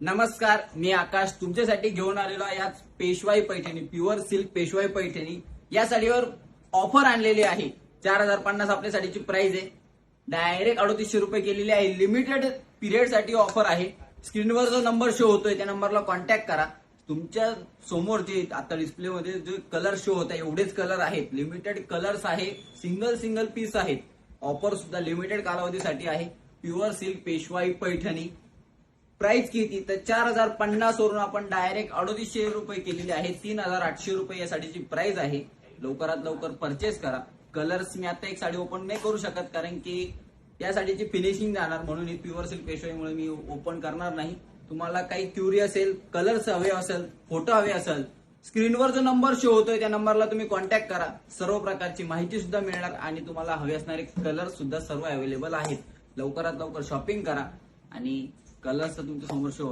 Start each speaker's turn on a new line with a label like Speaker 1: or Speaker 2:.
Speaker 1: नमस्कार मी आकाश. तुमच्यासाठी घेऊन आलेलो आहे याच पेशवाई पैठणी प्युअर सिल्क पेशवाई पैठणी. या साडीवर ऑफर आणलेली आहे. चार हजार पन्नास आपल्या साडीची प्राइस आहे. डायरेक्ट अडतीसशे रुपये केलेली आहे. लिमिटेड पिरियडसाठी ऑफर आहे. स्क्रीनवर जो नंबर शो होतोय त्या नंबरला कॉन्टॅक्ट करा. तुमच्यासमोर जे आता डिस्प्ले मध्ये जे कलर शो होत आहे एवढेच कलर आहेत. लिमिटेड कलर्स आहे. सिंगल सिंगल पीस आहेत. ऑफर सुद्धा लिमिटेड कालावधीसाठी आहे. प्युअर सिल्क पेशवाई पैठणी. प्राइस किती? तर चार हजार पन्नास वरून आपण डायरेक्ट अडोतीसशे रुपये केलेले आहे तीन हजार आठशे रुपये या साडीची प्राइस आहे. लवकरात लवकर परचेस करा. कलर्स मी आता एक साडी ओपन नाही करू शकत कारण की या साडीची फिनिशिंग जाणार. म्हणून ही प्युअर सिल्क पेशवाईमुळे मी ओपन करणार नाही. तुम्हाला काही क्युरी असेल कलर्स हवे असेल फोटो हवे असेल स्क्रीनवर जो नंबर शो होतोय त्या नंबरला तुम्ही कॉन्टॅक्ट करा. सर्व प्रकारची माहिती सुद्धा मिळणार आणि तुम्हाला हवे असणारे कलर सुद्धा सर्व अवेलेबल आहेत. लवकरात लवकर शॉपिंग करा आणि कलर्स तुमच्यासमोर शो